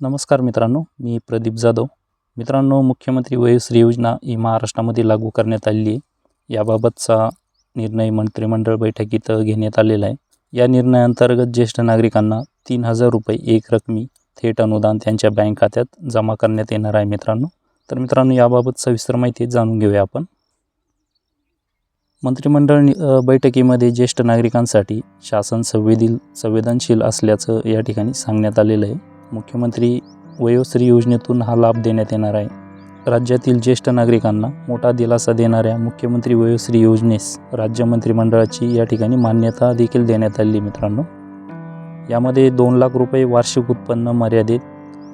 नमस्कार मित्रांनो मी प्रदीप जाधव. मित्रांनो मुख्यमंत्री वयोश्री योजना ही महाराष्ट्रामध्ये लागू करण्यात आलेली आहे. याबाबतचा निर्णय मंत्रिमंडळ बैठकीत घेण्यात आलेला आहे. या निर्णयाअंतर्गत ज्येष्ठ नागरिकांना तीन हजार रुपये एक रकमी थेट अनुदान त्यांच्या बँक खात्यात जमा करण्यात येणार आहे मित्रांनो. तर मित्रांनो याबाबत सविस्तर माहिती जाणून घेऊया आपण. मंत्रिमंडळ बैठकीमध्ये ज्येष्ठ नागरिकांसाठी शासन संवेदील संवेदनशील असल्याचं या ठिकाणी सांगण्यात आलेलं आहे. मुख्यमंत्री वयोश्री योजनेतून हा लाभ देण्यात येणार आहे. राज्यातील ज्येष्ठ नागरिकांना मोठा दिलासा देणाऱ्या मुख्यमंत्री वयोश्री योजनेस राज्य मंत्रिमंडळाची या ठिकाणी मान्यता देखील देण्यात आली मित्रांनो. यामध्ये दोन लाख रुपये वार्षिक उत्पन्न मर्यादित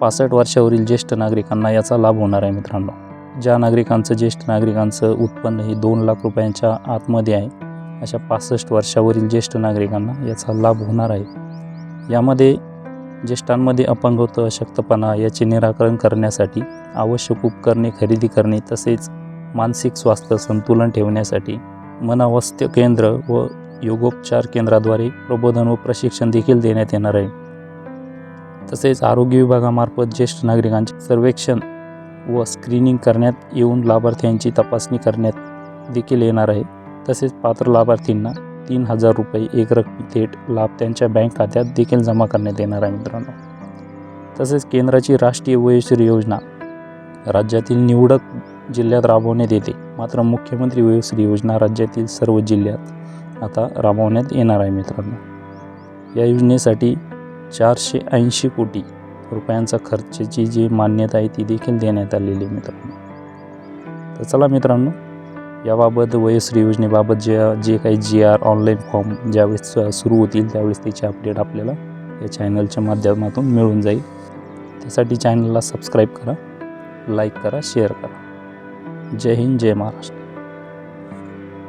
पासष्ट वर्षावरील ज्येष्ठ नागरिकांना याचा लाभ होणार आहे मित्रांनो. ज्या नागरिकांचं ज्येष्ठ नागरिकांचं उत्पन्न हे दोन लाख रुपयांच्या आतमध्ये आहे अशा पासष्ट वर्षावरील ज्येष्ठ नागरिकांना याचा लाभ होणार आहे. यामध्ये ज्येष्ठांमध्ये अपंगत्व अशक्तपणा याचे निराकरण करण्यासाठी आवश्यक उपकरणे खरेदी करणे तसेच मानसिक स्वास्थ्य संतुलन ठेवण्यासाठी मनावस्थ्य केंद्र व योगोपचार केंद्राद्वारे प्रबोधन व प्रशिक्षण देखील देण्यात येणार आहे. तसेच आरोग्य विभागामार्फत ज्येष्ठ नागरिकांचे सर्वेक्षण व स्क्रीनिंग करण्यात येऊन लाभार्थ्यांची तपासणी करण्यात देखील येणार आहे. तसेच पात्र लाभार्थींना तीन हजार रुपये एक रकमी थेट लाभ त्यांच्या बँक खात्यात देखील जमा करण्यात येणार आहे मित्रांनो. तसेच केंद्राची राष्ट्रीय वयोश्री योजना राज्यातील निवडक जिल्ह्यात राबवण्यात येते. मात्र मुख्यमंत्री वयोश्री योजना राज्यातील सर्व जिल्ह्यात आता राबवण्यात येणार आहे मित्रांनो. या योजनेसाठी चारशे ऐंशी कोटी रुपयांचा खर्चाची जी मान्यता आहे ती देखील देण्यात आलेली आहे मित्रांनो. तर चला मित्रांनो याबाबत वयश्री योजनेबाबत जे जे काही जी आर ऑनलाईन फॉर्म ज्यावेळेस सुरू होतील त्यावेळेस त्याचे अपडेट आपल्याला या चॅनलच्या माध्यमातून मिळून जाईल. त्यासाठी चॅनलला सबस्क्राईब करा लाईक करा शेअर करा. जय हिंद जय महाराष्ट्र.